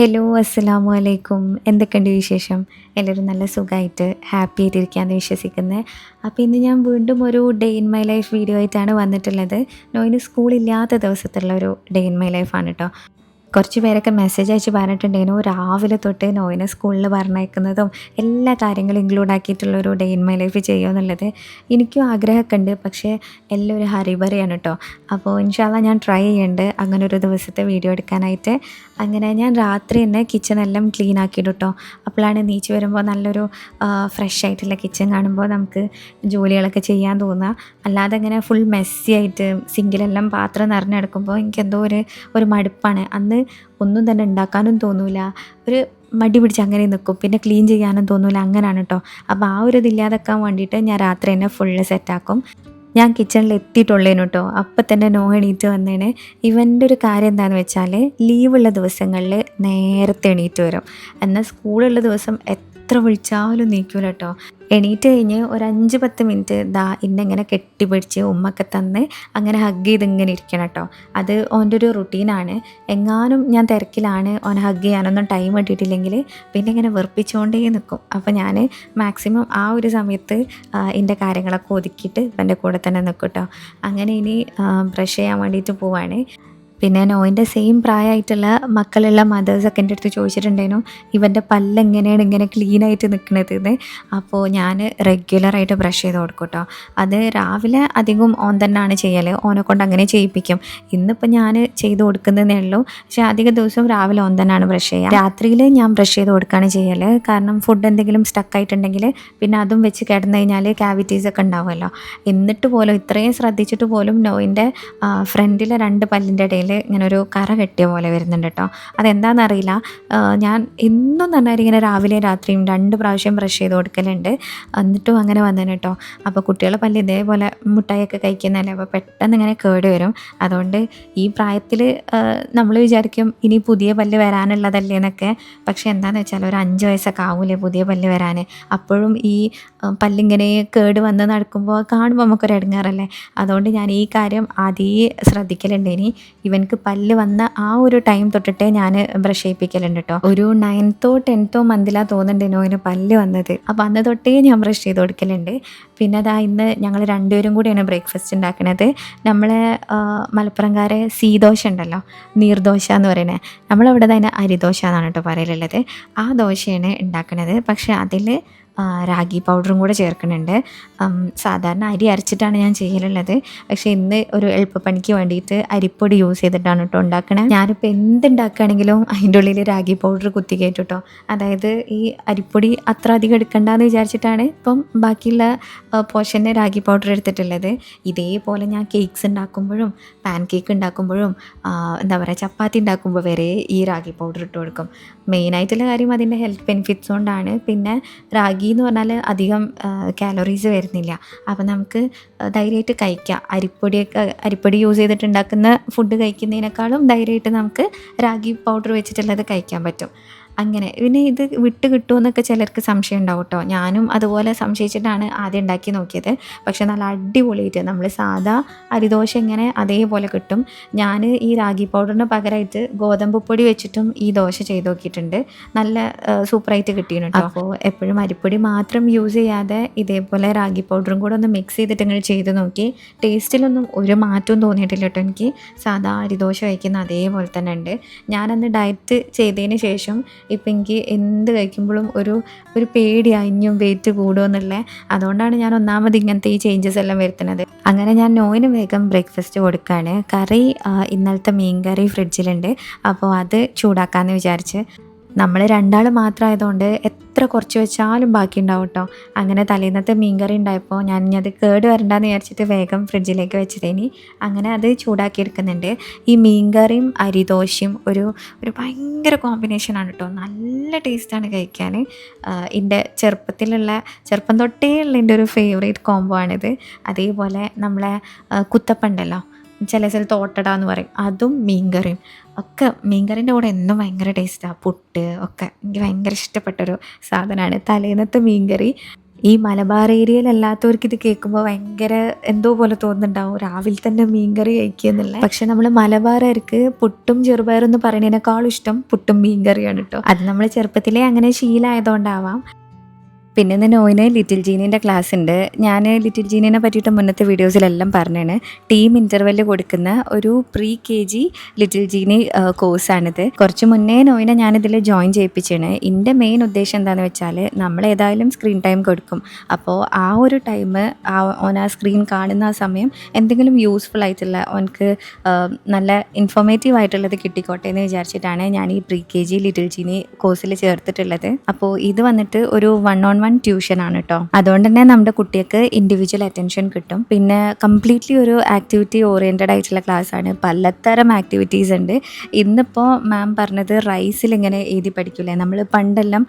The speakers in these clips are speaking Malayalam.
ഹലോ അസ്സലാമു അലൈക്കും എന്തൊക്കെയുണ്ട് വിശേഷം? എല്ലാവരും നല്ല സുഖമായിട്ട് ഹാപ്പി ആയിട്ടിരിക്കുകയെന്ന് വിശ്വസിക്കുന്നത് അപ്പോൾ ഇന്ന് ഞാൻ വീണ്ടും ഒരു day in my life video ആയിട്ടാണ് വന്നിട്ടുള്ളത്. നോയിന് സ്കൂളില്ലാത്ത ദിവസത്തുള്ള ഒരു ഡേ ഇൻ മൈ ലൈഫാണ് കേട്ടോ കുറച്ച് പേരൊക്കെ മെസ്സേജ് അയച്ച് പറഞ്ഞിട്ടുണ്ടായിരുന്നു. രാവിലെ തൊട്ട് നോയിനെ സ്കൂളിൽ പറഞ്ഞയക്കുന്നതും എല്ലാ കാര്യങ്ങളും ഇൻക്ലൂഡ് ആക്കിയിട്ടുള്ള ഒരു ഡേ ഇൻ മൈ ലൈഫ് ചെയ്യുമെന്നുള്ളത് എനിക്കും ആഗ്രഹമൊക്കെ ഉണ്ട്. പക്ഷേ എല്ലാം ഒരു ഹറിബറിയാണ് കേട്ടോ അപ്പോൾ ഇൻഷാല്ല ഞാൻ ട്രൈ ചെയ്യുന്നുണ്ട് അങ്ങനെ ഒരു ദിവസത്തെ വീഡിയോ എടുക്കാനായിട്ട്. അങ്ങനെ ഞാൻ രാത്രി തന്നെ കിച്ചണെല്ലാം ക്ലീൻ ആക്കിയിട്ട് കേട്ടോ അപ്പോഴാണ് നീച്ച് വരുമ്പോൾ നല്ലൊരു ഫ്രഷ് ആയിട്ടുള്ള കിച്ചൺ കാണുമ്പോൾ നമുക്ക് ജോലികളൊക്കെ ചെയ്യാൻ തോന്നുക അല്ലാതെ അങ്ങനെ ഫുൾ മെസ്സി ആയിട്ട് സിങ്കിലെല്ലാം പാത്രം നിറഞ്ഞെടുക്കുമ്പോൾ എനിക്ക് എന്തോ ഒരു ഒരു മടുപ്പാണ്. അന്ന് ഒന്നും തന്നെ ഉണ്ടാക്കാനും തോന്നൂല. ഒരു മടി പിടിച്ച് അങ്ങനെ നിൽക്കും പിന്നെ ക്ലീൻ ചെയ്യാനും തോന്നൂല. അങ്ങനെയാണ് കേട്ടോ അപ്പോൾ ആ ഒരു ഇതില്ലാതാക്കാൻ വേണ്ടിയിട്ട് ഞാൻ രാത്രി തന്നെ ഫുള്ള് സെറ്റാക്കും ഞാൻ കിച്ചണിൽ എത്തിയിട്ടുള്ളേനു കേട്ടോ അപ്പം തന്നെ നോ എണീറ്റ് വന്നേനെ. ഇവന്റെ ഒരു കാര്യം എന്താണെന്ന് വെച്ചാൽ ലീവുള്ള ദിവസങ്ങളിൽ നേരത്തെ എണീറ്റ് വരും. എന്നാൽ സ്കൂളുള്ള ദിവസം എത്ര വിളിച്ചാലും നീക്കൂല കേട്ടോ എണീറ്റ് കഴിഞ്ഞ് ഒരു അഞ്ച് പത്ത് മിനിറ്റ് ദാ ഇന്നെങ്ങനെ കെട്ടിപ്പിടിച്ച് ഉമ്മൊക്കെ തന്ന് അങ്ങനെ ഹഗ് ചെയ്ത് ഇങ്ങനെ ഇരിക്കണം കേട്ടോ അത് ഓന്റെ ഒരു റുട്ടീനാണ് എങ്ങാനും ഞാൻ തിരക്കിലാണ് ഓനെ ഹഗ് ചെയ്യാനൊന്നും ടൈം കിട്ടിയിട്ടില്ലെങ്കിൽ പിന്നെ ഇങ്ങനെ വെറുപ്പിച്ചുകൊണ്ടേ നിൽക്കും അപ്പോൾ ഞാൻ മാക്സിമം ആ ഒരു സമയത്ത് എന്റെ കാര്യങ്ങളൊക്കെ ഒതുക്കിയിട്ട് എന്റെ കൂടെ തന്നെ നിൽക്കും കേട്ടോ അങ്ങനെ ഇനി ബ്രഷ് ചെയ്യാൻ വേണ്ടിയിട്ട് പോവാണ്. പിന്നെ നോയിന്റെ സെയിം പ്രായമായിട്ടുള്ള മക്കളുള്ള മദേഴ്സൊക്കെ എന്റെ അടുത്ത് ചോദിച്ചിട്ടുണ്ടായിരുന്നു ഇവന്റെ പല്ല് എങ്ങനെയാണ് ഇങ്ങനെ ക്ലീൻ ആയിട്ട് നിൽക്കുന്നത് എന്ന് അപ്പോൾ ഞാൻ റെഗുലറായിട്ട് ബ്രഷ് ചെയ്ത് കൊടുക്കും കേട്ടോ അത് രാവിലെ അധികം ഓൻ തന്നെയാണ് ചെയ്യൽ ഓനെ കൊണ്ട് അങ്ങനെ ചെയ്യിപ്പിക്കും. ഇന്നിപ്പോൾ ഞാൻ ചെയ്ത് കൊടുക്കുന്നതേ ഉള്ളൂ. പക്ഷേ അധിക ദിവസവും രാവിലെ ഓൻ തന്നെയാണ് ബ്രഷ് ചെയ്യുക. രാത്രിയിൽ ഞാൻ ബ്രഷ് ചെയ്ത് കൊടുക്കുകയാണ് ചെയ്യൽ കാരണം ഫുഡ് എന്തെങ്കിലും സ്റ്റക്കായിട്ടുണ്ടെങ്കിൽ പിന്നെ അതും വെച്ച് കിടന്നു കഴിഞ്ഞാൽ ക്യാവിറ്റീസ് ഒക്കെ ഉണ്ടാവുമല്ലോ. എന്നിട്ട് പോലും ഇത്രയും ശ്രദ്ധിച്ചിട്ട് പോലും നോയിന്റെ ഫ്രണ്ടിലെ രണ്ട് പല്ലിന്റെ ഇടയിൽ ഇങ്ങനെ ഒരു കറ കെട്ടിയ പോലെ വരുന്നുണ്ട് കേട്ടോ അതെന്താണെന്നറിയില്ല ഞാൻ എന്നും നന്നായിട്ട് ഇങ്ങനെ രാവിലെ രാത്രിയും രണ്ട് പ്രാവശ്യം ബ്രഷ് ചെയ്ത് കൊടുക്കലുണ്ട്. എന്നിട്ടും അങ്ങനെ വന്നേനെ കേട്ടോ അപ്പോൾ കുട്ടികൾ പല്ല് ഇതേപോലെ മുട്ടായിയൊക്കെ കഴിക്കുന്നതല്ലേ അപ്പോൾ പെട്ടെന്ന് ഇങ്ങനെ കേട് വരും. അതുകൊണ്ട് ഈ പ്രായത്തിൽ നമ്മൾ വിചാരിക്കും ഇനി പുതിയ പല്ല് വരാനുള്ളതല്ലേ എന്നൊക്കെ. പക്ഷേ എന്താണെന്ന് വെച്ചാൽ ഒരു അഞ്ച് വയസ്സൊക്കെ ആവൂലേ പുതിയ പല്ല് വരാൻ അപ്പോഴും ഈ പല്ലിങ്ങനെ കേട് വന്ന് നടക്കുമ്പോൾ കാണുമ്പോൾ നമുക്കൊരു ഇടങ്ങാറല്ലേ അതുകൊണ്ട് ഞാൻ ഈ കാര്യം ആദ്യമേ ശ്രദ്ധിക്കലുണ്ട് ഇനി. ഇവനക്ക് പല്ല് വന്ന ആ ഒരു ടൈം തൊട്ടിട്ടേ ഞാൻ ബ്രഷ് ചെയ്യിപ്പിക്കലുണ്ട് കേട്ടോ ഒരു നയൻത്തോ ടെൻത്തോ മന്തിലാ തോന്നുന്നുണ്ട് നോയിന് പല്ല് വന്നത്. അപ്പോൾ അന്ന് തൊട്ടേ ഞാൻ ബ്രഷ് ചെയ്ത് കൊടുക്കലുണ്ട്. പിന്നെ അതാ ഇന്ന് ഞങ്ങൾ രണ്ടുപേരും കൂടിയാണ് ബ്രേക്ക്ഫാസ്റ്റ് ഉണ്ടാക്കുന്നത് നമ്മളെ മലപ്പുറംകാരെ സീദോശ ഉണ്ടല്ലോ നീർദോശ എന്ന് പറയുന്നത് നമ്മളവിടെ തന്നെ അരിദോശ എന്നാണ് കേട്ടോ പറയലുള്ളത്. ആ ദോശയാണ് ഉണ്ടാക്കുന്നത് പക്ഷേ അതിൽ റാഗി പൗഡറും കൂടെ ചേർക്കുന്നുണ്ട്. സാധാരണ അരി അരച്ചിട്ടാണ് ഞാൻ ചെയ്യലുള്ളത്. പക്ഷേ ഇന്ന് ഒരു എളുപ്പപ്പണിക്ക് വേണ്ടിയിട്ട് അരിപ്പൊടി യൂസ് ചെയ്തിട്ടാണ് കേട്ടോ ഉണ്ടാക്കണേ. ഞാനിപ്പോൾ എന്തുണ്ടാക്കുകയാണെങ്കിലും അതിന്റെ ഉള്ളിൽ റാഗി പൗഡർ കുത്തി കയറ്റും കേട്ടോ. അതായത് ഈ അരിപ്പൊടി അത്ര അധികം എടുക്കണ്ടെന്ന് വിചാരിച്ചിട്ടാണ് ഇപ്പം ബാക്കിയുള്ള പോർഷന് റാഗി പൗഡർ എടുത്തിട്ടുള്ളത്. ഇതേപോലെ ഞാൻ കേക്ക്സ് ഉണ്ടാക്കുമ്പോഴും പാൻ കേക്ക് ഉണ്ടാക്കുമ്പോഴും എന്താ പറയുക ചപ്പാത്തി ഉണ്ടാക്കുമ്പോൾ വരെ ഈ റാഗി പൗഡർ ഇട്ട് കൊടുക്കും. മെയിനായിട്ടുള്ള കാര്യം അതിന്റെ ഹെൽത്ത് ബെനിഫിറ്റ്സ് കൊണ്ടാണ് പിന്നെ റാഗി എന്ന് പറഞ്ഞാൽ അധികം കാലറീസ് വരുന്നില്ല. അപ്പോൾ നമുക്ക് ധൈര്യമായിട്ട് കഴിക്കാം. അരിപ്പൊടിയൊക്കെ അരിപ്പൊടി യൂസ് ചെയ്തിട്ടുണ്ടാക്കുന്ന ഫുഡ് കഴിക്കുന്നതിനേക്കാളും ധൈര്യമായിട്ട് നമുക്ക് റാഗി പൗഡർ വെച്ചിട്ടുള്ളത് കഴിക്കാൻ പറ്റും. അങ്ങനെ. പിന്നെ ഇത് വിട്ട് കിട്ടുമെന്നൊക്കെ ചിലർക്ക് സംശയം ഉണ്ടാവും കേട്ടോ ഞാനും അതുപോലെ സംശയിച്ചിട്ടാണ് ആദ്യം ഉണ്ടാക്കി നോക്കിയത്. പക്ഷേ നല്ല അടിപൊളിയായിട്ട് നമ്മൾ സാധാ അരിദോശ ഇങ്ങനെ അതേപോലെ കിട്ടും. ഞാൻ ഈ റാഗി പൗഡറിന് പകരമായിട്ട് ഗോതമ്പ് പൊടി വെച്ചിട്ടും ഈ ദോശ ചെയ്ത് നോക്കിയിട്ടുണ്ട്. നല്ല സൂപ്പറായിട്ട് കിട്ടിയിട്ടുണ്ട് അപ്പോൾ എപ്പോഴും അരിപ്പൊടി മാത്രം യൂസ് ചെയ്യാതെ ഇതേപോലെ റാഗി പൗഡറും കൂടെ ഒന്ന് മിക്സ് ചെയ്തിട്ട് ഇങ്ങനെ ചെയ്ത് നോക്കി. ടേസ്റ്റിലൊന്നും ഒരു മാറ്റവും തോന്നിയിട്ടില്ല കേട്ടോ എനിക്ക്. സാധാ അരിദോശ കഴിക്കുന്ന അതേപോലെ തന്നെ ഉണ്ട്. ഞാനന്ന് ഡയറ്റ് ചെയ്തതിന് ശേഷം ഇപ്പം എനിക്ക് എന്ത് കഴിക്കുമ്പോഴും ഒരു ഒരു പേടിയാണ് ഇനിയും വെയിറ്റ് കൂടുമെന്നുള്ള അതുകൊണ്ടാണ് ഞാൻ ഒന്നാമത് ഇങ്ങനത്തെ ഈ ചേഞ്ചസ് എല്ലാം വരുത്തുന്നത് അങ്ങനെ ഞാൻ നോയിന് വേഗം ബ്രേക്ക്ഫാസ്റ്റ് കൊടുക്കുകയാണ് കറി ഇന്നലത്തെ മീൻ കറി ഫ്രിഡ്ജിലുണ്ട് അപ്പോൾ അത് ചൂടാക്കാമെന്ന് വിചാരിച്ച്. നമ്മൾ രണ്ടാൾ മാത്രമായതുകൊണ്ട് എത്ര കുറച്ച് വെച്ചാലും ബാക്കി ഉണ്ടാവും കേട്ടോ അങ്ങനെ തലേന്നത്തെ മീൻകറി ഉണ്ടായപ്പോൾ ഞാൻ ഇനി അത് കേട് വരണ്ടെന്ന് വിചാരിച്ചിട്ട് വേഗം ഫ്രിഡ്ജിലേക്ക് വെച്ചതേനി. അങ്ങനെ അത് ചൂടാക്കി എടുക്കുന്നുണ്ട് ഈ മീൻകറിയും അരിദോശയും ഒരു ഒരു ഭയങ്കര കോമ്പിനേഷനാണ് കേട്ടോ നല്ല ടേസ്റ്റാണ് കഴിക്കാൻ എന്റെ ചെറുപ്പത്തിലുള്ള ചെറുപ്പം തൊട്ടേ ഉള്ള എന്റെ ഒരു ഫേവറേറ്റ് കോംബോ ആണിത്. അതേപോലെ നമ്മളെ കുത്തപ്പണ്ടല്ലോ. ചില സ്ഥലത്ത് ഓട്ടട എന്ന് പറയും. അതും മീൻകറിയും. ഒക്കെ മീൻകറിന്റെ കൂടെ എന്നും ഭയങ്കര ടേസ്റ്റാണ് പുട്ട് ഒക്കെ എനിക്ക് ഭയങ്കര ഇഷ്ടപ്പെട്ടൊരു സാധനമാണ് തലേന്നത്തെ മീൻകറി. ഈ മലബാർ ഏരിയയിലല്ലാത്തവർക്ക് ഇത് കേൾക്കുമ്പോൾ ഭയങ്കര എന്തോ പോലെ തോന്നുന്നുണ്ടാവും. രാവിലെ തന്നെ മീൻകറി കഴിക്കുക എന്നുള്ള പക്ഷെ നമ്മൾ മലബാറുകാർക്ക് പുട്ടും ചെറുപയറും എന്ന് പറയുന്നതിനേക്കാളും ഇഷ്ടം പുട്ടും മീൻകറിയാണ് കേട്ടോ അത് നമ്മൾ ചെറുപ്പത്തിലേ അങ്ങനെ ശീലമായതുകൊണ്ടാവാം. പിന്നെ ഇന്ന് നോയിന് ലിറ്റിൽ ജീനിന്റെ ക്ലാസ് ഉണ്ട് ഞാൻ ലിറ്റിൽ ജീനിനെ പറ്റിയിട്ട് മുന്നത്തെ വീഡിയോസിലെല്ലാം പറഞ്ഞാണ്. ടീം ഇന്റർവെല്ല് കൊടുക്കുന്ന ഒരു pre K G Little Genie കോഴ്സാണിത്. കുറച്ച് മുന്നേ നോയിനെ ഞാനിതിൽ ജോയിൻ ചെയ്യിപ്പിച്ചാണ്. എന്റെ മെയിൻ ഉദ്ദേശം എന്താണെന്ന് വെച്ചാൽ നമ്മൾ ഏതായാലും സ്ക്രീൻ ടൈം കൊടുക്കും. അപ്പോൾ ആ ഒരു ടൈം ആ ഓൻ ആ സ്ക്രീൻ കാണുന്ന ആ സമയം എന്തെങ്കിലും യൂസ്ഫുൾ ആയിട്ടുള്ള ഓനക്ക് നല്ല ഇൻഫോർമേറ്റീവ് ആയിട്ടുള്ളത് കിട്ടിക്കോട്ടെ എന്ന് വിചാരിച്ചിട്ടാണ് ഞാൻ ഈ pre K G Little Genie കോഴ്സിൽ ചേർത്തിട്ടുള്ളത്. അപ്പോൾ ഇത് വന്നിട്ട് ഒരു വൺ ഓൺ വൺ ട്യൂഷൻ ആണ് കേട്ടോ അതുകൊണ്ട് തന്നെ നമ്മുടെ കുട്ടികൾക്ക് ഇൻഡിവിജ്വൽ അറ്റൻഷൻ കിട്ടും. പിന്നെ കംപ്ലീറ്റ്ലി ഒരു ആക്ടിവിറ്റി ഓറിയന്റഡ് ആയിട്ടുള്ള ക്ലാസ് ആണ്. പലതരം ആക്ടിവിറ്റീസ് ഉണ്ട്. ഇന്നിപ്പോൾ മാം പറഞ്ഞത് റൈസിൽ ഇങ്ങനെ എഴുതി പഠിക്കൂലേ? നമ്മൾ പണ്ടെല്ലാം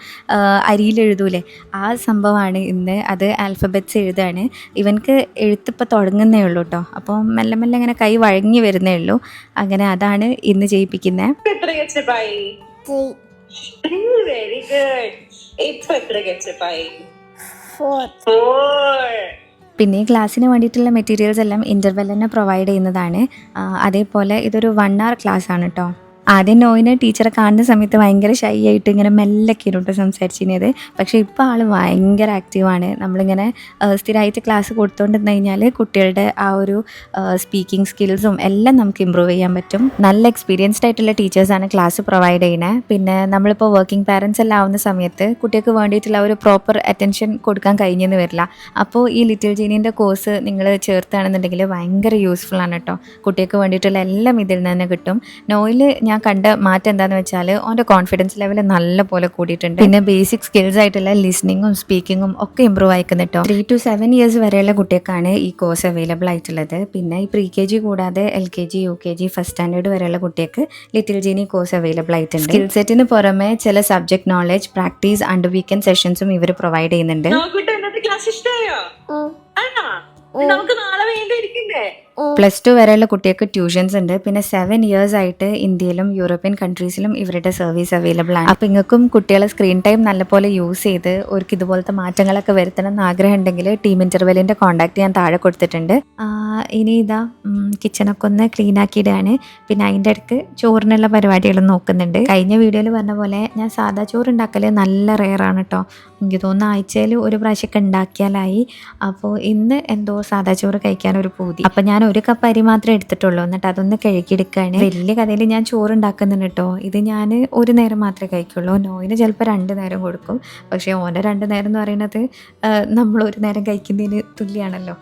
അരിയിൽ എഴുതൂലേ? ആ സംഭവമാണ് ഇന്ന് അത് ആൽഫബറ്റ്സ് എഴുതാണ്. ഇവൻക്ക് എഴുത്തിപ്പോൾ തുടങ്ങുന്നേ ഉള്ളൂ കേട്ടോ അപ്പോൾ മെല്ലെ മെല്ലെ ഇങ്ങനെ കൈ വഴങ്ങി വരുന്നേ ഉള്ളൂ. അങ്ങനെ അതാണ് ഇന്ന് ചെയ്യിപ്പിക്കുന്നത് ഇപ്പൊ എത്ര കച്ചപ്പായി ഫോർ പിന്നെ ക്ലാസ്സിന് വേണ്ടിയിട്ടുള്ള മെറ്റീരിയൽസ് എല്ലാം ഇന്റർവെൽ തന്നെ പ്രൊവൈഡ് ചെയ്യുന്നതാണ്. അതേപോലെ ഇതൊരു വൺ അവർ ക്ലാസ് ആണ് കേട്ടോ ആദ്യം നോയിന് ടീച്ചറെ കാണുന്ന സമയത്ത് ഭയങ്കര ഷൈ ആയിട്ട് ഇങ്ങനെ മെല്ലൊക്കെ ഇരുട്ടോ സംസാരിച്ചിരുന്നത്. പക്ഷേ ഇപ്പോൾ ആൾ ഭയങ്കര ആക്റ്റീവാണ് നമ്മളിങ്ങനെ സ്ഥിരമായിട്ട് ക്ലാസ് കൊടുത്തുകൊണ്ടിരുന്ന് കഴിഞ്ഞാൽ കുട്ടികളുടെ ആ ഒരു സ്പീക്കിംഗ് സ്കിൽസും എല്ലാം നമുക്ക് ഇമ്പ്രൂവ് ചെയ്യാൻ പറ്റും. നല്ല എക്സ്പീരിയൻസ്ഡ് ആയിട്ടുള്ള ടീച്ചേഴ്സാണ് ക്ലാസ് പ്രൊവൈഡ് ചെയ്യുന്നത് പിന്നെ നമ്മളിപ്പോൾ വർക്കിംഗ് പാരൻസ് എല്ലാം ആവുന്ന സമയത്ത് കുട്ടികൾക്ക് വേണ്ടിയിട്ടുള്ള ഒരു പ്രോപ്പർ അറ്റൻഷൻ കൊടുക്കാൻ കഴിഞ്ഞെന്ന് വരില്ല. അപ്പോൾ ഈ ലിറ്റിൽ ജീനിന്റെ കോഴ്സ് നിങ്ങൾ ചേർത്താണെന്നുണ്ടെങ്കിൽ ഭയങ്കര യൂസ്ഫുൾ ആണ് കേട്ടോ കുട്ടികൾക്ക് വേണ്ടിയിട്ടുള്ള എല്ലാം ഇതിൽ നിന്ന് തന്നെ കിട്ടും. നോയിൽ ഞാൻ കണ്ട മാറ്റം എന്താണെന്ന് വെച്ചാൽ അവന്റെ കോൺഫിഡൻസ് ലെവൽ നല്ല പോലെ കൂടിയിട്ടുണ്ട്. പിന്നെ ബേസിക് സ്കിൽസ് ആയിട്ടുള്ള ലിസ്ണിങ്ങും സ്പീക്കിങ്ങും ഒക്കെ ഇമ്പ്രൂവ് ആയിക്കുന്നു കേട്ടോ ത്രീ ടു സെവൻ ഇയേഴ്സ് വരെയുള്ള കുട്ടികൾക്കാണ് ഈ കോഴ്സ് അവൈലബിൾ ആയിട്ടുള്ളത്. പിന്നെ ഈ പ്രീ കെ ജി കൂടാതെ L K G U K G first standard വരെയുള്ള കുട്ടികൾക്ക് ലിറ്റിൽ ജീനി കോഴ്സ് അവൈലബിൾ ആയിട്ടുണ്ട്. സ്കിൽ സെറ്റിന് പുറമെ ചില subject knowledge practice and weekend സെഷൻസും ഇവർ പ്രൊവൈഡ് ചെയ്യുന്നുണ്ട്. നമുക്ക് നാളെ വീണ്ടും ഇരിക്കണ്ടേ? പ്ലസ് ടു വരെയുള്ള കുട്ടികൾക്ക് ട്യൂഷൻസ് ഉണ്ട്. പിന്നെ സെവൻ ഇയേഴ്സ് ആയിട്ട് ഇന്ത്യയിലും യൂറോപ്യൻ കൺട്രീസിലും ഇവരുടെ സർവീസ് അവൈലബിൾ ആണ്. അപ്പം നിങ്ങൾക്കും കുട്ടികളെ സ്ക്രീൻ ടൈം നല്ലപോലെ യൂസ് ചെയ്ത് അവർക്ക് ഇതുപോലത്തെ മാറ്റങ്ങളൊക്കെ വരുത്തണം എന്ന് ആഗ്രഹം ഉണ്ടെങ്കിൽ ടീം ഇന്റർവെല്ലിന്റെ കോൺടാക്ട് ഞാൻ താഴെ കൊടുത്തിട്ടുണ്ട്. ഇനി ഇതാ കിച്ചണൊക്കെ ഒന്ന് ക്ലീൻ ആക്കിയിടുകയാണ് പിന്നെ അതിന്റെ ഇടയ്ക്ക് ചോറിനുള്ള പരിപാടികളും നോക്കുന്നുണ്ട്. കഴിഞ്ഞ വീഡിയോയിൽ പറഞ്ഞ പോലെ ഞാൻ സാധാ ചോറ് ഉണ്ടാക്കൽ നല്ല റെയറാണ് കേട്ടോ എനിക്ക് തോന്നുന്നു ആഴ്ചയിൽ ഒരു പ്രാവശ്യമൊക്കെ ഉണ്ടാക്കിയാലായി. അപ്പോൾ ഇന്ന് എന്തോ സാധാ ചോറ് കഴിക്കാൻ ഒരു പൂതി. അപ്പം ഞാൻ ഒരു കപ്പ് അരി മാത്രമേ എടുത്തിട്ടുള്ളൂ. എന്നിട്ട് അതൊന്ന് കഴുകിയെടുക്കുകയാണ്. വലിയ കഥയിൽ ഞാൻ ചോറ് ഉണ്ടാക്കുന്നുണ്ട് കേട്ടോ. ഇത് ഞാൻ ഒരു നേരം മാത്രമേ കഴിക്കുള്ളൂ. നോയിന് ചിലപ്പോൾ രണ്ട് നേരം കൊടുക്കും. പക്ഷേ ഓന്റെ രണ്ട് നേരം എന്ന് പറയുന്നത് നമ്മൾ ഒരു നേരം കഴിക്കുന്നതിന് തുല്യമാണല്ലോ.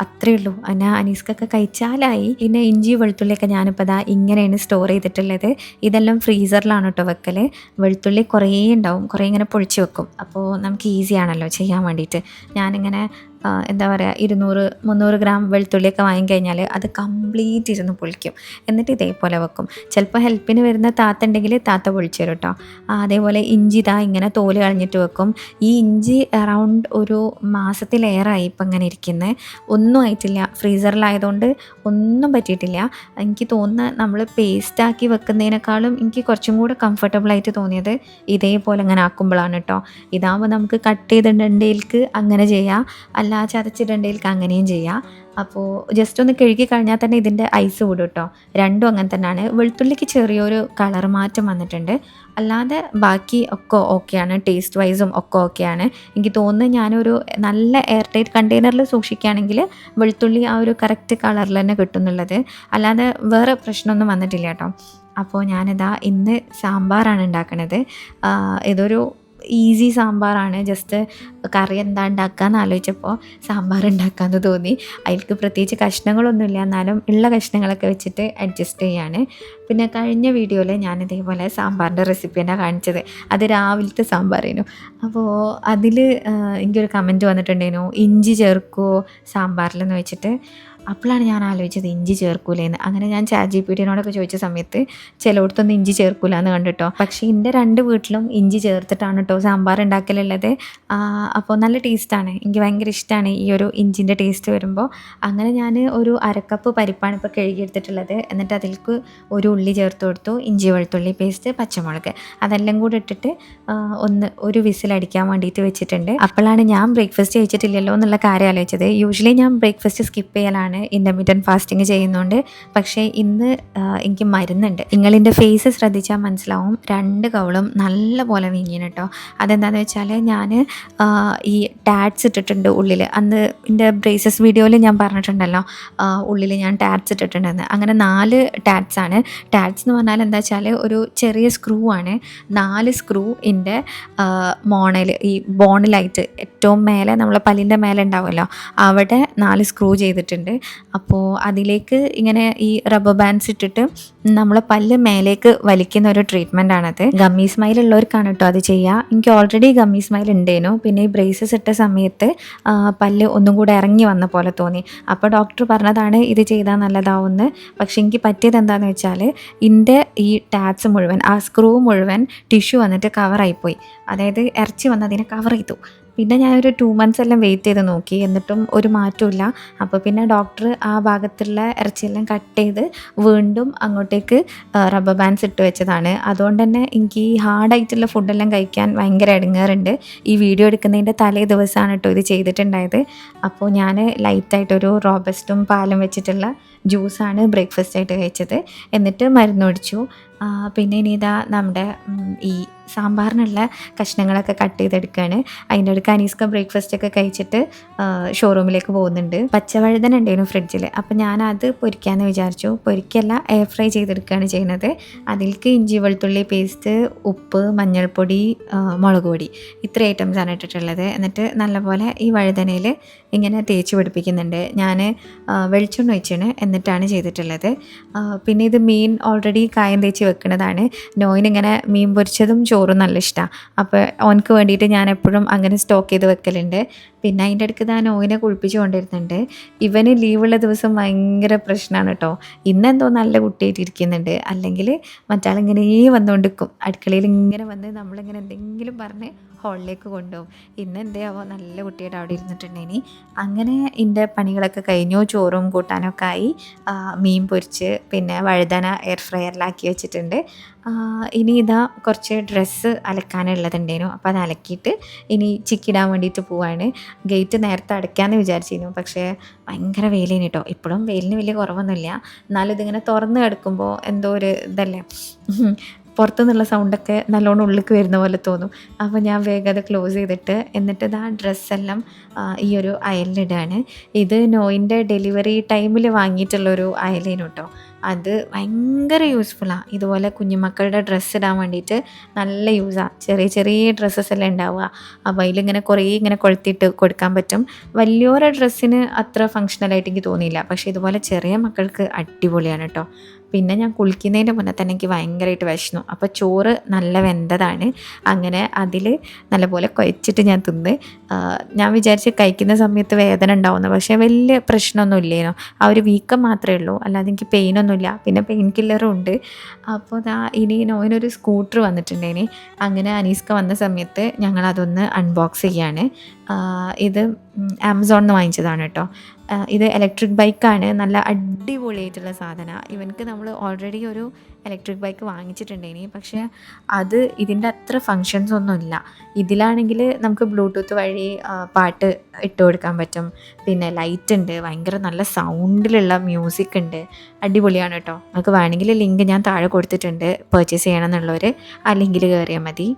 അത്രേ ഉള്ളൂ. എന്നാ അനീസ്ക്കൊക്കെ കഴിച്ചാലായി. പിന്നെ ഇഞ്ചി വെളുത്തുള്ളിയൊക്കെ ഞാനിപ്പോൾ ദാ ഇങ്ങനെയാണ് സ്റ്റോർ ചെയ്തിട്ടുള്ളത്. ഇതെല്ലാം ഫ്രീസറിലാണ് കേട്ടോ വെക്കൽ വെളുത്തുള്ളി കുറേ ഉണ്ടാവും. കുറേ ഇങ്ങനെ പൊളിച്ച് വെക്കും. അപ്പോൾ നമുക്ക് ഈസി ആണല്ലോ ചെയ്യാൻ വേണ്ടിയിട്ട്. ഞാനിങ്ങനെ എന്താ പറയുക ഇരുന്നൂറ് മുന്നൂറ് ഗ്രാം വെളുത്തുള്ളിയൊക്കെ വാങ്ങിക്കഴിഞ്ഞാൽ അത് കംപ്ലീറ്റ് ഇരുന്ന് പൊളിക്കും. എന്നിട്ട് ഇതേപോലെ വെക്കും. ചിലപ്പോൾ ഹെൽപ്പിന് വരുന്ന താത്ത ഉണ്ടെങ്കിൽ താത്ത പൊളിച്ചു തരും കേട്ടോ അതേപോലെ ഇഞ്ചി ഇതാ ഇങ്ങനെ തോൽ കളഞ്ഞിട്ട് വെക്കും. ഈ ഇഞ്ചി അറൗണ്ട് ഒരു മാസത്തിലേറായി ഇപ്പം ഇങ്ങനെ ഇരിക്കുന്നത് ഒന്നും ആയിട്ടില്ല. ഫ്രീസറിലായതുകൊണ്ട് ഒന്നും പറ്റിയിട്ടില്ല. എനിക്ക് തോന്നുന്ന നമ്മൾ പേസ്റ്റാക്കി വെക്കുന്നതിനേക്കാളും എനിക്ക് കുറച്ചും കൂടെ കംഫർട്ടബിളായിട്ട് തോന്നിയത് ഇതേപോലെ ഇങ്ങനെ ആക്കുമ്പോഴാണ് കേട്ടോ ഇതാകുമ്പോൾ നമുക്ക് കട്ട് ചെയ്തിട്ടുണ്ടെങ്കിൽ അങ്ങനെ ചെയ്യാം. അല്ല ചതച്ചിടണ്ടേൽക്ക് അങ്ങനെയും ചെയ്യാം. അപ്പോൾ ജസ്റ്റ് ഒന്ന് കഴുകി കഴിഞ്ഞാൽ തന്നെ ഇതിന്റെ ഐസ് വിടും കേട്ടോ രണ്ടും അങ്ങനെ തന്നെയാണ് വെളുത്തുള്ളിക്ക് ചെറിയൊരു കളർ മാറ്റം വന്നിട്ടുണ്ട്. അല്ലാതെ ബാക്കി ഒക്കെ ഓക്കെയാണ് ടേസ്റ്റ് വൈസും ഒക്കെ ഓക്കെയാണ് എനിക്ക് തോന്നുന്നു ഞാനൊരു നല്ല എയർ ടൈറ്റ് കണ്ടെയ്നറിൽ സൂക്ഷിക്കുകയാണെങ്കിൽ വെളുത്തുള്ളി ആ ഒരു കറക്റ്റ് കളറിൽ തന്നെ കിട്ടുന്നുള്ളത്. അല്ലാതെ വേറെ പ്രശ്നമൊന്നും വന്നിട്ടില്ല കേട്ടോ അപ്പോൾ ഞാനിതാ ഇന്ന് സാമ്പാറാണ് ഉണ്ടാക്കണത്. ആ, ഇതൊരു ഈസി സാമ്പാറാണ്. ജസ്റ്റ് കറി എന്താ ഉണ്ടാക്കാന്ന് ആലോചിച്ചപ്പോൾ സാമ്പാർ ഉണ്ടാക്കാമെന്ന് തോന്നി. അതിൽക്ക് പ്രത്യേകിച്ച് കഷ്ണങ്ങളൊന്നുമില്ല. എന്നാലും ഉള്ള കഷ്ണങ്ങളൊക്കെ വെച്ചിട്ട് അഡ്ജസ്റ്റ് ചെയ്യാണ്. പിന്നെ കഴിഞ്ഞ വീഡിയോയിൽ ഞാൻ ഇതേപോലെ സാമ്പാറിന്റെ റെസിപ്പി തന്നെ കാണിച്ചത്. അത് രാവിലത്തെ സാമ്പാറിനു. അപ്പോൾ അതിൽ എനിക്കൊരു കമന്റ് വന്നിട്ടുണ്ടേനു ഇഞ്ചി ചേർക്കുമോ സാമ്പാറിലെന്ന് വെച്ചിട്ട്. അപ്പോഴാണ് ഞാൻ ആലോചിച്ചത് ഇഞ്ചി ചേർക്കൂലേന്ന്. അങ്ങനെ ഞാൻ ചാറ്റ് ജി പി ടിനോടൊക്കെ ചോദിച്ച സമയത്ത് ചിലയിടത്തൊന്നും ഇഞ്ചി ചേർക്കൂല എന്ന് കണ്ടിട്ടോ. പക്ഷേ എന്റെ രണ്ട് വീട്ടിലും ഇഞ്ചി ചേർത്തിട്ടാണ് കേട്ടോ സാമ്പാർ ഉണ്ടാക്കലുള്ളത് അപ്പോൾ നല്ല ടേസ്റ്റാണ്. എനിക്ക് ഭയങ്കര ഇഷ്ടമാണ് ഈ ഒരു ഇഞ്ചിന്റെ ടേസ്റ്റ് വരുമ്പോൾ അങ്ങനെ ഞാൻ ഒരു അരക്കപ്പ് പരിപ്പാണ് ഇപ്പോൾ കഴുകിയെടുത്തിട്ടുള്ളത്. എന്നിട്ട് അതിൽക്ക് ഒരു ഉള്ളി ചേർത്ത് കൊടുത്തു. ഇഞ്ചി വെളുത്തുള്ളി പേസ്റ്റ് പച്ചമുളക്. അതെല്ലാം കൂടി ഇട്ടിട്ട് ഒന്ന് ഒരു വിസിലടിക്കാൻ വേണ്ടിയിട്ട് വെച്ചിട്ടുണ്ട്. അപ്പോഴാണ് ഞാൻ ബ്രേക്ക്ഫാസ്റ്റ് കഴിച്ചിട്ടില്ലല്ലോ എന്നുള്ള കാര്യം ആലോചിച്ചത്. യൂഷ്വലി ഞാൻ ബ്രേക്ക്ഫാസ്റ്റ് സ്കിപ്പ് ചെയ്യലാണ്. ഇന്റർമീഡിയറ്റ് ഫാസ്റ്റിംഗ് ചെയ്യുന്നുണ്ട്. പക്ഷേ ഇന്ന് എനിക്ക് മരുന്നുണ്ട്. നിങ്ങളിന്റെ ഫേസ് ശ്രദ്ധിച്ചാൽ മനസ്സിലാവും രണ്ട് കവളും നല്ല പോലെ വീങ്ങിന് കേട്ടോ അതെന്താണെന്ന് വെച്ചാൽ ഞാൻ ഈ ടാറ്റ്സ് ഇട്ടിട്ടുണ്ട് ഉള്ളിൽ അന്ന് എന്റെ ബ്രേസസ് വീഡിയോയിൽ ഞാൻ പറഞ്ഞിട്ടുണ്ടല്ലോ ഉള്ളിൽ ഞാൻ ടാറ്റ്സ് ഇട്ടിട്ടുണ്ടെന്ന്. അങ്ങനെ നാല് ടാറ്റ്സ് ആണ്. ടാറ്റ്സ് എന്ന് പറഞ്ഞാൽ എന്താ വെച്ചാൽ ഒരു ചെറിയ സ്ക്രൂ ആണ്. നാല് സ്ക്രൂ എന്റെ മോണയിൽ ഈ ബോണിലായിട്ട് ഏറ്റവും മേലെ നമ്മളെ പല്ലിന്റെ മേലെ ഉണ്ടാവുമല്ലോ അവിടെ നാല് സ്ക്രൂ ചെയ്തിട്ടുണ്ട്. അപ്പോൾ അതിലേക്ക് ഇങ്ങനെ ഈ റബ്ബർ ബാൻഡ്സ് ഇട്ടിട്ട് നമ്മൾ പല്ല് മേലേക്ക് വലിക്കുന്ന ഒരു ട്രീറ്റ്മെന്റ് ആണത്. ഗമ്മി സ്മൈൽ ഉള്ളവർക്കാണ് കേട്ടോ അത് ചെയ്യുക എനിക്ക് ഓൾറെഡി ഗമ്മി സ്മൈൽ ഉണ്ടേനു പിന്നെ ഈ ബ്രേസസ് ഇട്ട സമയത്ത് പല്ല് ഒന്നും കൂടെ ഇറങ്ങി വന്ന പോലെ തോന്നി. അപ്പോൾ ഡോക്ടർ പറഞ്ഞതാണ് ഇത് ചെയ്താൽ നല്ലതാവുമെന്ന് പക്ഷെ എനിക്ക് പറ്റിയത് എന്താണെന്ന് വെച്ചാൽ ഇതിന്റെ ഈ ടാറ്റ്സ് മുഴുവൻ ആ സ്ക്രൂ മുഴുവൻ ടിഷ്യൂ വന്നിട്ട് കവറായിപ്പോയി അതായത് ഇറച്ചി വന്നതിനെ കവർ ചെയ്തു. പിന്നെ ഞാനൊരു ടു മന്ത്സ് എല്ലാം വെയിറ്റ് ചെയ്ത് നോക്കി. എന്നിട്ടും ഒരു മാറ്റമില്ല അപ്പോൾ പിന്നെ ഡോക്ടർ ആ ഭാഗത്തുള്ള ഇറച്ചിയെല്ലാം കട്ട് ചെയ്ത് വീണ്ടും അങ്ങോട്ടേക്ക് റബ്ബർ ബാൻഡ്സ് ഇട്ട് വെച്ചതാണ്. അതുകൊണ്ട് തന്നെ എനിക്ക് ഈ ഹാർഡായിട്ടുള്ള ഫുഡെല്ലാം കഴിക്കാൻ ഭയങ്കര ഇടങ്ങാറുണ്ട് ഈ വീഡിയോ എടുക്കുന്നതിന്റെ തലേ ദിവസമാണ് കേട്ടോ ഇത് ചെയ്തിട്ടുണ്ടായത്. അപ്പോൾ ഞാൻ ലൈറ്റായിട്ടൊരു റോബസ്റ്റും പാലും വെച്ചിട്ടുള്ള ജ്യൂസാണ് ബ്രേക്ക്ഫാസ്റ്റ് ആയിട്ട് കഴിച്ചത്. എന്നിട്ട് മരുന്ന് ഒടിച്ചു ആ, പിന്നെ ഇനി ഇതാ നമ്മുടെ ഈ സാമ്പാറിനുള്ള കഷ്ണങ്ങളൊക്കെ കട്ട് ചെയ്തെടുക്കുകയാണ് അതിന്റെ അടുക്ക് അനീസ്ക ബ്രേക്ക്ഫാസ്റ്റ് ഒക്കെ കഴിച്ചിട്ട് ഷോറൂമിലേക്ക് പോകുന്നുണ്ട്. പച്ചവഴുതന ഉണ്ടായിരുന്നു ഫ്രിഡ്ജിൽ അപ്പോൾ ഞാനത് പൊരിക്കാമെന്ന് വിചാരിച്ചു. പൊരിക്കല്ല എയർ ഫ്രൈ ചെയ്തെടുക്കുകയാണ് ചെയ്യുന്നത് അതിൽക്ക് ഇഞ്ചി വെളുത്തുള്ളി പേസ്റ്റ് ഉപ്പ് മഞ്ഞൾപ്പൊടി മുളക് പൊടി. ഇത്ര ഐറ്റംസ് ആണ് ഇട്ടിട്ടുള്ളത്. എന്നിട്ട് നല്ലപോലെ ഈ വഴുതനയിൽ ഇങ്ങനെ തേച്ച് പിടിപ്പിക്കുന്നുണ്ട്. ഞാൻ വെളിച്ചെണ്ണ ഒഴിച്ചാണ് എന്നിട്ടാണ് ചെയ്തിട്ടുള്ളത്. പിന്നെ ഇത് മീൻ ഓൾറെഡി കായം തേച്ച് വെക്കുന്നതാണ്. നോയിനിങ്ങനെ മീൻ പൊരിച്ചതും ചോറും നല്ല ഇഷ്ടമാണ് അപ്പോൾ ഓനക്ക് വേണ്ടിയിട്ട് ഞാൻ എപ്പോഴും അങ്ങനെ സ്റ്റോക്ക് ചെയ്ത് വെക്കലുണ്ട്. പിന്നെ അതിന്റെ അടുക്ക് ഞാൻ നോയിനെ കുളിപ്പിച്ച് കൊണ്ടിരുന്നുണ്ട് ഇവന് ലീവുള്ള ദിവസം ഭയങ്കര പ്രശ്നമാണ് കേട്ടോ ഇന്നെന്തോ നല്ല കുട്ടിയായിട്ട് ഇരിക്കുന്നുണ്ട്. അല്ലെങ്കിൽ മറ്റാളിങ്ങനെ വന്നുകൊണ്ടിരിക്കും അടുക്കളയിൽ ഇങ്ങനെ വന്ന് നമ്മളിങ്ങനെ എന്തെങ്കിലും പറഞ്ഞ് ഹോളിലേക്ക് കൊണ്ടുപോകും. ഇന്ന് എന്തേയാവോ നല്ല കുട്ടിയുടെ അവിടെ ഇരുന്നിട്ടുണ്ടെങ്കിൽ അങ്ങനെ എന്റെ പണികളൊക്കെ കഴിഞ്ഞു. ചോറും കൂട്ടാനൊക്കെ ആയി. മീൻ പൊരിച്ച് പിന്നെ വഴുതന എയർ ഫ്രയറിലാക്കി വെച്ചിട്ടുണ്ട് ആ, ഇനി ഇതാ കുറച്ച് ഡ്രസ്സ് അലക്കാനുള്ളതുണ്ടേനു. അപ്പോൾ അത് അലക്കിയിട്ട് ഇനി ചിക്കിടാൻ വേണ്ടിയിട്ട് പോവാണ്. ഗേറ്റ് നേരത്തെ അടയ്ക്കാമെന്ന് വിചാരിച്ചിരുന്നു. പക്ഷേ ഭയങ്കര വെയിലിന് കേട്ടോ ഇപ്പോഴും വെയിലിന് വലിയ കുറവൊന്നുമില്ല. എന്നാലും ഇതിങ്ങനെ തുറന്ന് കിടക്കുമ്പോൾ എന്തോ ഒരു ഇതല്ലേ? പുറത്തു നിന്നുള്ള സൗണ്ടൊക്കെ നല്ലോണം ഉള്ളിലേക്ക് വരുന്ന പോലെ തോന്നും. അപ്പോൾ ഞാൻ വേഗം അത് ക്ലോസ് ചെയ്തിട്ട് എന്നിട്ട് ആ ഡ്രസ്സെല്ലാം ഈ ഒരു അയലിലിടാണ് ഇത് നോയിന്റെ ഡെലിവറി ടൈമിൽ വാങ്ങിയിട്ടുള്ളൊരു അയലേനു കേട്ടോ അത് ഭയങ്കര യൂസ്ഫുള്ളാണ് ഇതുപോലെ കുഞ്ഞുമക്കളുടെ ഡ്രസ്സ് ഇടാൻ വേണ്ടിയിട്ട് നല്ല യൂസാണ് ചെറിയ ചെറിയ ഡ്രസ്സസ് എല്ലാം ഉണ്ടാവുക. അപ്പോൾ അതിലിങ്ങനെ കുറേ ഇങ്ങനെ കൊളുത്തിയിട്ട് കൊടുക്കാൻ പറ്റും. വലിയൊരു ഡ്രസ്സിന് അത്ര ഫങ്ഷണലായിട്ട് എനിക്ക് തോന്നിയില്ല. പക്ഷേ ഇതുപോലെ ചെറിയ മക്കൾക്ക് അടിപൊളിയാണ് കേട്ടോ പിന്നെ ഞാൻ കുളിക്കുന്നതിന്റെ മുന്നേ തന്നെ എനിക്ക് ഭയങ്കരമായിട്ട് വിശന്നു. അപ്പോൾ ചോറ് നല്ല വെന്തതാണ്. അങ്ങനെ അതിൽ നല്ലപോലെ കുഴച്ചിട്ട് ഞാൻ തിന്ന്. ഞാൻ വിചാരിച്ച് കഴിക്കുന്ന സമയത്ത് വേദന ഉണ്ടാവുന്നു. പക്ഷേ വലിയ പ്രശ്നമൊന്നും ഇല്ലേനോ? ആ ഒരു വീക്കം മാത്രമേ ഉള്ളൂ. അല്ലാതെ എനിക്ക് പെയിനൊന്നുമില്ല പിന്നെ പെയിൻ കില്ലറും ഉണ്ട്. അപ്പോൾ ദാ ഇനി നോയിനൊരു സ്കൂട്ടർ വന്നിട്ടുണ്ടേനി അങ്ങനെ അനീസ്ക വന്ന സമയത്ത് ഞങ്ങൾ അതൊന്ന് അൺബോക്സ് ചെയ്യാണ്. ഇത് ആമസോണിൽ നിന്ന് വാങ്ങിച്ചതാണ് കേട്ടോ. ഇത് ഇലക്ട്രിക് ബൈക്കാണ് നല്ല അടിപൊളിയായിട്ടുള്ള സാധനം. ഇവനക്ക് നമ്മൾ ഓൾറെഡി ഒരു ഇലക്ട്രിക് ബൈക്ക് വാങ്ങിച്ചിട്ടുണ്ടേനി പക്ഷേ അത് ഇതിന്റെ അത്ര ഫങ്ഷൻസ് ഒന്നും ഇല്ല. ഇതിലാണെങ്കിൽ നമുക്ക് ബ്ലൂടൂത്ത് വഴി പാട്ട് ഇട്ട് കൊടുക്കാൻ പറ്റും. പിന്നെ ലൈറ്റ് ഉണ്ട്. ഭയങ്കര നല്ല സൗണ്ടിലുള്ള മ്യൂസിക് ഉണ്ട്. അടിപൊളിയാണ് കേട്ടോ. നമുക്ക് വേണമെങ്കിൽ ലിങ്ക് ഞാൻ താഴെ കൊടുത്തിട്ടുണ്ട്. പർച്ചേസ് ചെയ്യണം എന്നുള്ളവർ ആ ലിങ്കിൽ കയറിയാൽ മതി.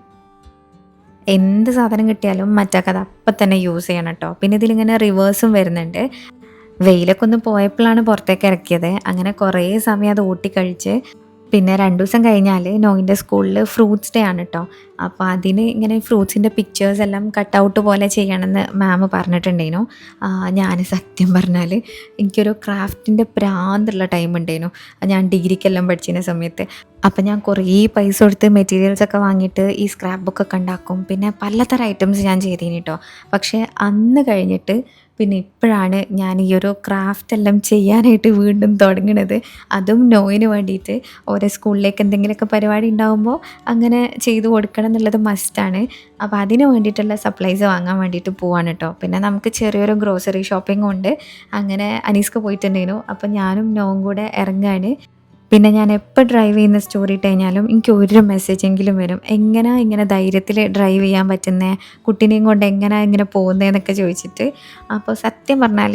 എന്ത് സാധനം കിട്ടിയാലും മറ്റാക്കത് അപ്പം തന്നെ യൂസ് ചെയ്യണം കേട്ടോ പിന്നെ ഇതിലിങ്ങനെ റിവേഴ്സും വരുന്നുണ്ട്. വെയിലൊക്കെ ഒന്ന് പോയപ്പോഴാണ് പുറത്തേക്ക് ഇറക്കിയത്. അങ്ങനെ കുറേ സമയം അത് ഊട്ടിക്കഴിച്ച് പിന്നെ രണ്ട് ദിവസം കഴിഞ്ഞാൽ നോയിന്റെ സ്കൂളിൽ ഫ്രൂട്ട്സ് ഡേ ആണ് കേട്ടോ അപ്പോൾ അതിന് ഇങ്ങനെ ഫ്രൂട്ട്സിന്റെ പിക്ചേഴ്സ് എല്ലാം കട്ടൗട്ട് പോലെ ചെയ്യണമെന്ന് മാം പറഞ്ഞിട്ടുണ്ടേനു. ഞാൻ സത്യം പറഞ്ഞാൽ എനിക്കൊരു ക്രാഫ്റ്റിന്റെ പ്രാന്തുള്ള ടൈം ഉണ്ടേനു. ഞാൻ ഡിഗ്രിക്കെല്ലാം പഠിച്ചിരുന്ന സമയത്ത്. അപ്പം ഞാൻ കുറേ പൈസ കൊടുത്ത് മെറ്റീരിയൽസ് ഒക്കെ വാങ്ങിയിട്ട് ഈ സ്ക്രാപ്പ് ബുക്കൊക്കെ ഉണ്ടാക്കും. പിന്നെ പലതരം ഐറ്റംസ് ഞാൻ ചെയ്തേനെ കേട്ടോ പക്ഷേ അന്ന് കഴിഞ്ഞിട്ട് പിന്നെ ഇപ്പോഴാണ് ഞാൻ ഈ ഒരു ക്രാഫ്റ്റ് എല്ലാം ചെയ്യാനായിട്ട് വീണ്ടും തുടങ്ങണത്. അതും നോയിന് വേണ്ടിയിട്ട് ഓരോ സ്കൂളിലേക്ക് എന്തെങ്കിലുമൊക്കെ പരിപാടി ഉണ്ടാകുമ്പോൾ അങ്ങനെ ചെയ്തു കൊടുക്കണം എന്നുള്ളത് മസ്റ്റാണ് അപ്പോൾ അതിന് വേണ്ടിയിട്ടുള്ള സപ്ലൈസ് വാങ്ങാൻ വേണ്ടിയിട്ട് പോവാണ് കേട്ടോ പിന്നെ നമുക്ക് ചെറിയൊരു ഗ്രോസറി ഷോപ്പിംഗ് ഉണ്ട്. അങ്ങനെ അനീസ്ക്ക് പോയിട്ടുണ്ടായിരുന്നു. അപ്പോൾ ഞാനും നോവും കൂടെ ഇറങ്ങാണ്. പിന്നെ ഞാൻ എപ്പോൾ ഡ്രൈവ് ചെയ്യുന്ന സ്റ്റോറി ഇട്ട് കഴിഞ്ഞാലും എനിക്ക് ഒരു മെസ്സേജെങ്കിലും വരും. എങ്ങനെ ഇങ്ങനെ ധൈര്യത്തിൽ ഡ്രൈവ് ചെയ്യാൻ പറ്റുന്നത് കുട്ടീനെയും കൊണ്ട് എങ്ങനെ ഇങ്ങനെ പോകുന്നതെന്നൊക്കെ ചോദിച്ചിട്ട്. അപ്പോൾ സത്യം പറഞ്ഞാൽ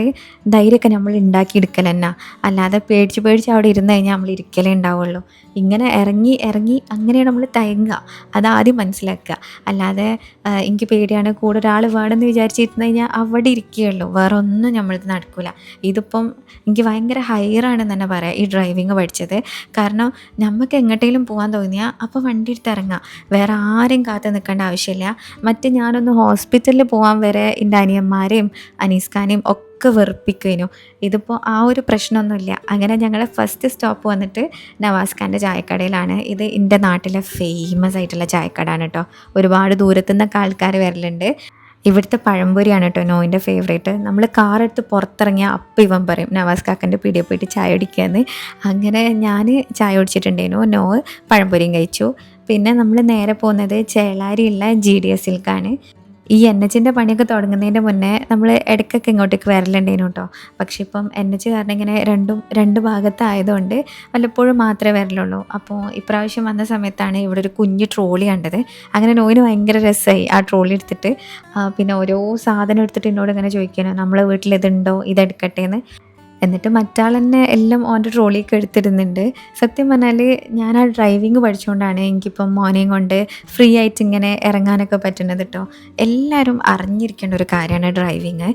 ധൈര്യമൊക്കെ നമ്മൾ ഉണ്ടാക്കിയെടുക്കൽ തന്നെ അല്ലാതെ പേടിച്ച് പേടിച്ച് അവിടെ ഇരുന്ന് കഴിഞ്ഞാൽ നമ്മൾ ഇരിക്കലേ ഉണ്ടാവുള്ളൂ. ഇങ്ങനെ ഇറങ്ങി ഇറങ്ങി അങ്ങനെ നമ്മൾ തയങ്ങുക. അതാദ്യം മനസ്സിലാക്കുക. അല്ലാതെ എനിക്ക് പേടിയാണ് കൂടെ ഒരാൾ വേണമെന്ന് വിചാരിച്ചിരുന്നു കഴിഞ്ഞാൽ അവിടെ ഇരിക്കുകയുള്ളൂ. വേറെ ഒന്നും നമ്മളിത് നടക്കില്ല ഇതിപ്പം എനിക്ക് ഭയങ്കര ഹയറാണെന്ന് തന്നെ പറയാം ഈ ഡ്രൈവിങ് പഠിച്ചത്. കാരണം നമുക്ക് എങ്ങോട്ടേലും പോകാൻ തോന്നിയാൽ അപ്പോൾ വണ്ടി എടുത്ത് ഇറങ്ങാം. വേറെ ആരും കാത്തു നിൽക്കേണ്ട ആവശ്യമില്ല. മറ്റ് ഞാനൊന്ന് ഹോസ്പിറ്റലിൽ പോകാൻ വരെ എന്റെ അനിയന്മാരെയും അനീസ്ഖാനെയും ഒക്കെ വെറുപ്പിക്കുവേനു ഇതിപ്പോൾ ആ ഒരു പ്രശ്നമൊന്നുമില്ല അങ്ങനെ ഞങ്ങളുടെ ഫസ്റ്റ് സ്റ്റോപ്പ് വന്നിട്ട് നവാസ് ഖാന്റെ ചായക്കടയിലാണ്. ഇത് എന്റെ നാട്ടിലെ ഫേമസ് ആയിട്ടുള്ള ചായക്കടയാണ് കേട്ടോ ഒരുപാട് ദൂരത്തു നിന്നൊക്കെ ആൾക്കാർ വരലുണ്ട്. ഇവിടുത്തെ പഴംപൊരിയാണ് കേട്ടോ നോയിന്റെ ഫേവറേറ്റ് നമ്മൾ കാറെടുത്ത് പുറത്തിറങ്ങിയാൽ അപ്പം ഇവൻ പറയും നവാസ് കാക്കന്റെ പീടിയ പോയിട്ട് ചായ കുടിക്കുകയെന്ന് അങ്ങനെ ഞാൻ ചായ കുടിച്ചിട്ടുണ്ടായിരുന്നു. നോ പഴംപൊരിയും കഴിച്ചു. പിന്നെ നമ്മൾ നേരെ പോകുന്നത് ചേളാരിയുള്ള ജി ഡി എസിൽക്കാണ് ഈ എൻ എച്ചിന്റെ പണിയൊക്കെ തുടങ്ങുന്നതിന്റെ മുന്നേ നമ്മൾ ഇടയ്ക്കൊക്കെ ഇങ്ങോട്ടേക്ക് വരലുണ്ടേനു കേട്ടോ. പക്ഷേ ഇപ്പം എൻ എച്ച് കാരണം ഇങ്ങനെ രണ്ടും രണ്ട് ഭാഗത്തായതുകൊണ്ട് വല്ലപ്പോഴും മാത്രമേ വരലുള്ളൂ. അപ്പോൾ ഇപ്രാവശ്യം വന്ന സമയത്താണ് ഇവിടെ ഒരു കുഞ്ഞ് ട്രോളി കണ്ടത്. അങ്ങനെ നോയിന് ഭയങ്കര രസമായി ആ ട്രോളി എടുത്തിട്ട്. പിന്നെ ഓരോ സാധനം എടുത്തിട്ട് എന്നോട് ഇങ്ങനെ ചോദിക്കണം നമ്മളെ വീട്ടിൽ ഇതുണ്ടോ? ഇതെടുക്കട്ടെ എന്ന്. എന്നിട്ട് മറ്റാൾ തന്നെ എല്ലാം ഓന്റെ ട്രോളിയൊക്കെ എടുത്തിരുന്നുണ്ട് സത്യം പറഞ്ഞാൽ ഞാൻ ആ ഡ്രൈവിംഗ് പഠിച്ചുകൊണ്ടാണ് എനിക്കിപ്പം മോനെയും കൊണ്ട് ഫ്രീ ആയിട്ട് ഇങ്ങനെ ഇറങ്ങാനൊക്കെ പറ്റുന്നത് കേട്ടോ എല്ലാവരും അറിഞ്ഞിരിക്കേണ്ട ഒരു കാര്യമാണ് ഡ്രൈവിങ്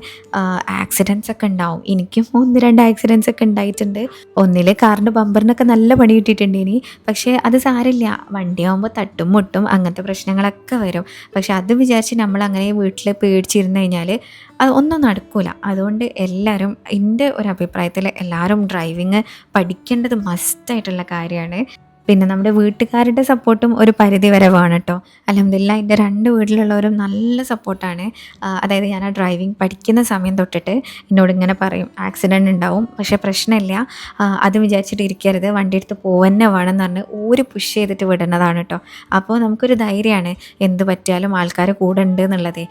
ആക്സിഡൻസ് ഒക്കെ ഉണ്ടാവും. എനിക്കും ഒന്ന് രണ്ട് ആക്സിഡൻസ് ഒക്കെ ഉണ്ടായിട്ടുണ്ട്. ഒന്നിൽ കാറിന്റെ ബമ്പറിനൊക്കെ നല്ല പണി കിട്ടിയിട്ടുണ്ട് ഇനി. പക്ഷേ അത് സാരില്ല വണ്ടിയാകുമ്പോൾ തട്ടും മുട്ടും അങ്ങനത്തെ പ്രശ്നങ്ങളൊക്കെ വരും. പക്ഷെ അത് വിചാരിച്ച് നമ്മൾ അങ്ങനെ വീട്ടിൽ പേടിച്ചിരുന്നു കഴിഞ്ഞാൽ അത് ഒന്നും നടക്കില്ല അതുകൊണ്ട് എല്ലാവരും എന്റെ ഒരു അഭിപ്രായത്തിൽ എല്ലാവരും ഡ്രൈവിങ് പഠിക്കേണ്ടത് മസ്റ്റായിട്ടുള്ള കാര്യമാണ്. പിന്നെ നമ്മുടെ വീട്ടുകാരുടെ സപ്പോർട്ടും ഒരു പരിധി വരെ വേണം കേട്ടോ. അലഹമില്ല എന്റെ രണ്ട് വീട്ടിലുള്ളവരും നല്ല സപ്പോർട്ടാണ്. അതായത് ഞാൻ ആ ഡ്രൈവിംഗ് പഠിക്കുന്ന സമയം തൊട്ടിട്ട് എന്നോട് ഇങ്ങനെ പറയും ആക്സിഡന്റ് ഉണ്ടാവും പക്ഷേ പ്രശ്നമില്ല. അത് വിചാരിച്ചിട്ട് ഇരിക്കരുത്. വണ്ടി എടുത്ത് പോവന്നെ എന്ന് പറഞ്ഞ് ഒരു പുഷ് ചെയ്തിട്ട് വിടുന്നതാണ് കേട്ടോ. അപ്പോൾ നമുക്കൊരു ധൈര്യമാണ് എന്ത് പറ്റിയാലും ആൾക്കാർ കൂടെ ഉണ്ട് എന്നുള്ളത്.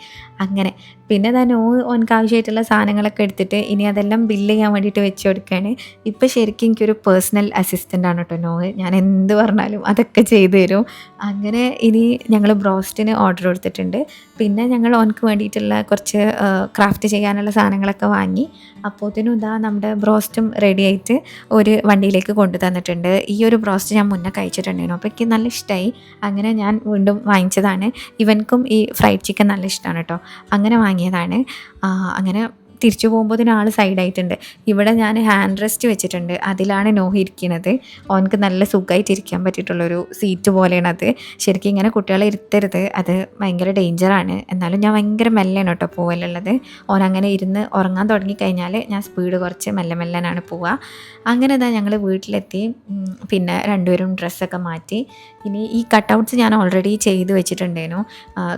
അങ്ങനെ പിന്നെ തന്നെ ഓ ഓനക്ക് ആവശ്യമായിട്ടുള്ള സാധനങ്ങളൊക്കെ എടുത്തിട്ട് ഇനി അതെല്ലാം ബില്ല് ചെയ്യാൻ വേണ്ടിയിട്ട് വെച്ച് കൊടുക്കുകയാണ്. ഇപ്പോൾ ശരിക്കും എനിക്കൊരു പേഴ്സണൽ അസിസ്റ്റന്റ് ആണ് കേട്ടോ നോവ്. ഞാൻ പറഞ്ഞാലും അതൊക്കെ ചെയ്തു തരും. അങ്ങനെ ഇനി ഞങ്ങൾ ബ്രോസ്റ്റിന് ഓർഡർ കൊടുത്തിട്ടുണ്ട്. പിന്നെ ഞങ്ങൾ ഓനക്ക് വേണ്ടിയിട്ടുള്ള കുറച്ച് ക്രാഫ്റ്റ് ചെയ്യാനുള്ള സാധനങ്ങളൊക്കെ വാങ്ങി. അപ്പോഴത്തേനും ഇതാ നമ്മുടെ ബ്രോസ്റ്റും റെഡി ആയിട്ട് ഒരു വണ്ടിയിലേക്ക് കൊണ്ടു തന്നിട്ടുണ്ട്. ഈ ഒരു ബ്രോസ്റ്റ് ഞാൻ മുന്നേ കഴിച്ചിട്ടുണ്ടായിരുന്നു. അപ്പോൾ എനിക്ക് നല്ല ഇഷ്ടമായി അങ്ങനെ ഞാൻ വീണ്ടും വാങ്ങിച്ചതാണ്. ഇവൻക്കും ഈ ഫ്രൈഡ് ചിക്കൻ നല്ല ഇഷ്ടമാണ് കേട്ടോ അങ്ങനെ വാങ്ങിയതാണ്. അങ്ങനെ തിരിച്ചു പോകുമ്പോൾ ആൾ സൈഡായിട്ടുണ്ട് ഇവിടെ ഞാൻ ഹാൻഡ് റെസ്റ്റ് വെച്ചിട്ടുണ്ട്. അതിലാണ് നോഹി ഇരിക്കുന്നത് ഓനക്ക് നല്ല സുഖമായിട്ട് ഇരിക്കാൻ പറ്റിയിട്ടുള്ളൊരു സീറ്റ് പോലെയാണ് അത് ശരിക്കും ഇങ്ങനെ കുട്ടികളെ ഇരുത്തരുത്. അത് ഭയങ്കര ഡേഞ്ചറാണ് എന്നാലും ഞാൻ ഭയങ്കര മെല്ലെയാണ് കേട്ടോ പോവലുള്ളത്. ഓൻ അങ്ങനെ ഇരുന്ന് ഉറങ്ങാൻ തുടങ്ങിക്കഴിഞ്ഞാൽ ഞാൻ സ്പീഡ് കുറച്ച് മെല്ലെ മെല്ലനാണ് പോവുക അങ്ങനെ ഇതാ ഞങ്ങൾ വീട്ടിലെത്തി. പിന്നെ രണ്ടുപേരും ഡ്രസ്സൊക്കെ മാറ്റി. ഇനി ഈ കട്ടൗട്ട്സ് ഞാൻ ഓൾറെഡി ചെയ്ത് വെച്ചിട്ടുണ്ടായിരുന്നു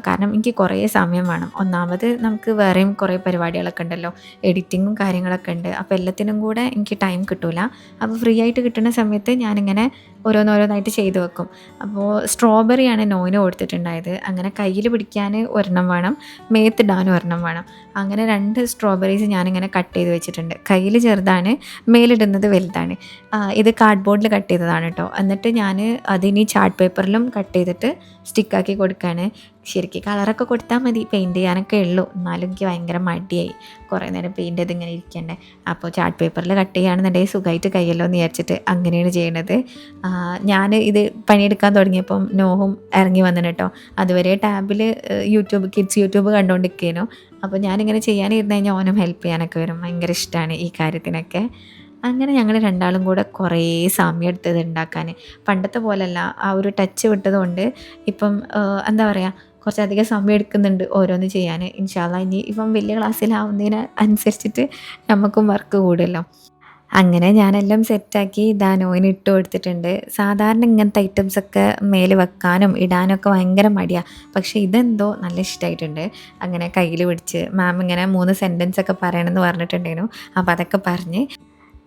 കാരണം എനിക്ക് കുറേ സമയം വേണം. ഒന്നാമത് നമുക്ക് വേറെയും കുറേ പരിപാടികളൊക്കെ ഉണ്ടല്ലോ. എഡിറ്റിങ്ങും കാര്യങ്ങളൊക്കെ ഉണ്ട്. അപ്പോൾ എല്ലാത്തിനും കൂടെ എനിക്ക് ടൈം കിട്ടൂല. അപ്പോൾ ഫ്രീ ആയിട്ട് കിട്ടുന്ന സമയത്ത് ഞാനിങ്ങനെ ഓരോന്നോരോന്നായിട്ട് ചെയ്തു വെക്കും. അപ്പോൾ സ്ട്രോബെറിയാണ് നോയിന് കൊടുത്തിട്ടുണ്ടായത്. അങ്ങനെ കയ്യിൽ പിടിക്കാൻ ഒരെണ്ണം വേണം മേത്തിടാനും ഒരെണ്ണം വേണം. അങ്ങനെ രണ്ട് സ്ട്രോബെറീസ് ഞാനിങ്ങനെ കട്ട് ചെയ്ത് വെച്ചിട്ടുണ്ട്. കയ്യിൽ ചെറുതാണ് മേലിടുന്നത് വലുതാണ്. ഇത് കാർഡ്ബോർഡിൽ കട്ട് ചെയ്തതാണ് കേട്ടോ എന്നിട്ട് ഞാൻ അതിനി ചാർട്ട് പേപ്പറിലും കട്ട് ചെയ്തിട്ട് സ്റ്റിക്കാക്കി കൊടുക്കുകയാണ് ശരിക്കും കളറൊക്കെ കൊടുത്താൽ മതി. പെയിന്റ് ചെയ്യാനൊക്കെ ഉള്ളൂ. എന്നാലും എനിക്ക് ഭയങ്കര മടിയായി. കുറേ നേരം പെയിന്റ് ചെയ്ത് ഇങ്ങനെ ഇരിക്കണ്ടേ. അപ്പോൾ ചാർട്ട് പേപ്പറിൽ കട്ട് ചെയ്യുകയാണെന്നുണ്ടെങ്കിൽ സുഖമായിട്ട് കയ്യല്ലോ എന്ന് വിചാരിച്ചിട്ട് അങ്ങനെയാണ് ചെയ്യണത്. ഞാൻ ഇത് പണിയെടുക്കാൻ തുടങ്ങിയപ്പം നോഹും ഇറങ്ങി വന്നു കേട്ടോ അതുവരെ ടാബിൽ യൂട്യൂബ് കിഡ്സ് യൂട്യൂബ് കണ്ടുകൊണ്ടിരിക്കേനു അപ്പോൾ ഞാനിങ്ങനെ ചെയ്യാനിരുന്നു കഴിഞ്ഞാൽ ഓനും ഹെൽപ്പ് ചെയ്യാനൊക്കെ വരും. ഭയങ്കര ഇഷ്ടമാണ് ഈ കാര്യത്തിനൊക്കെ. അങ്ങനെ ഞങ്ങൾ രണ്ടാളും കൂടെ കുറേ സമയം എടുത്തത് ഉണ്ടാക്കാൻ. പണ്ടത്തെ പോലല്ല ആ ഒരു ടച്ച് വിട്ടതുകൊണ്ട് ഇപ്പം എന്താ പറയുക കുറച്ചധികം സമയം എടുക്കുന്നുണ്ട് ഓരോന്ന് ചെയ്യാൻ. ഇൻഷാല്ല ഇനി ഇപ്പം വലിയ ക്ലാസ്സിലാവുന്നതിന് അനുസരിച്ചിട്ട് നമുക്കും വർക്ക് കൂടുമല്ലോ അങ്ങനെ ഞാനെല്ലാം സെറ്റാക്കി ഇതാ നോയിന് ഇട്ട് കൊടുത്തിട്ടുണ്ട്. സാധാരണ ഇങ്ങനത്തെ ഐറ്റംസൊക്കെ മേൽ വെക്കാനും ഇടാനൊക്കെ ഭയങ്കര മടിയാണ് പക്ഷേ ഇതെന്തോ നല്ല ഇഷ്ടമായിട്ടുണ്ട് അങ്ങനെ കയ്യിൽ പിടിച്ച് മാം ഇങ്ങനെ മൂന്ന് സെന്റൻസ് ഒക്കെ പറയണമെന്ന് പറഞ്ഞിട്ടുണ്ടായിരുന്നു. അപ്പോൾ അതൊക്കെ പറഞ്ഞ്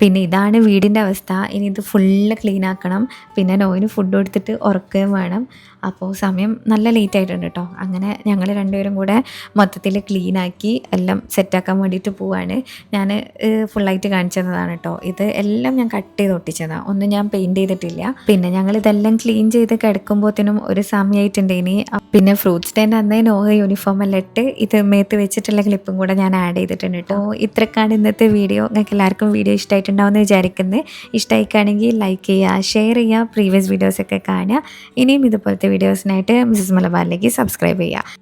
പിന്നെ ഇതാണ് വീടിന്റെ അവസ്ഥ. ഇനി ഇത് ഫുള്ള് ക്ലീൻ ആക്കണം. പിന്നെ നോയിന് ഫുഡ് കൊടുത്തിട്ട് ഉറക്കുകയും വേണം. അപ്പോൾ സമയം നല്ല ലേറ്റ് ആയിട്ടുണ്ട് കേട്ടോ അങ്ങനെ ഞങ്ങൾ രണ്ടുപേരും കൂടെ മൊത്തത്തിൽ ക്ലീൻ ആക്കി എല്ലാം സെറ്റാക്കാൻ വേണ്ടിയിട്ട് പോവാണ്. ഞാൻ ഫുള്ളായിട്ട് കാണിച്ചു തന്നതാണ് കേട്ടോ ഇത് എല്ലാം ഞാൻ കട്ട് ചെയ്ത് ഒട്ടിച്ചതാണ് ഒന്നും ഞാൻ പെയിന്റ് ചെയ്തിട്ടില്ല. പിന്നെ ഞങ്ങൾ ഇതെല്ലാം ക്ലീൻ ചെയ്ത് കിടക്കുമ്പോഴത്തേനും ഒരു സമയമായിട്ടുണ്ട് ഇനി. പിന്നെ ഫ്രൂട്ട്സ് സ്റ്റാൻഡ് അന്നേ നോഹ യൂണിഫോം എല്ലാം ഇട്ട് ഇത് മേത്ത് വെച്ചിട്ടുള്ള ക്ലിപ്പും കൂടെ ഞാൻ ആഡ് ചെയ്തിട്ടുണ്ട് കേട്ടോ ഇത്രക്കാണ് ഇന്നത്തെ വീഡിയോ നിങ്ങൾക്ക് എല്ലാവർക്കും വീഡിയോ ഇഷ്ടമായിട്ടുണ്ടാവും എന്ന് വിചാരിക്കുന്നത് ഇഷ്ടമായിക്കാണെങ്കിൽ ലൈക്ക് ചെയ്യുക ഷെയർ ചെയ്യുക പ്രീവിയസ് വീഡിയോസൊക്കെ കാണുക. ഇനിയും ഇതുപോലത്തെ വീഡിയോസിനായിട്ട് മിസ്സസ് മലബാറിലേക്ക് സബ്സ്ക്രൈബ് ചെയ്യുക.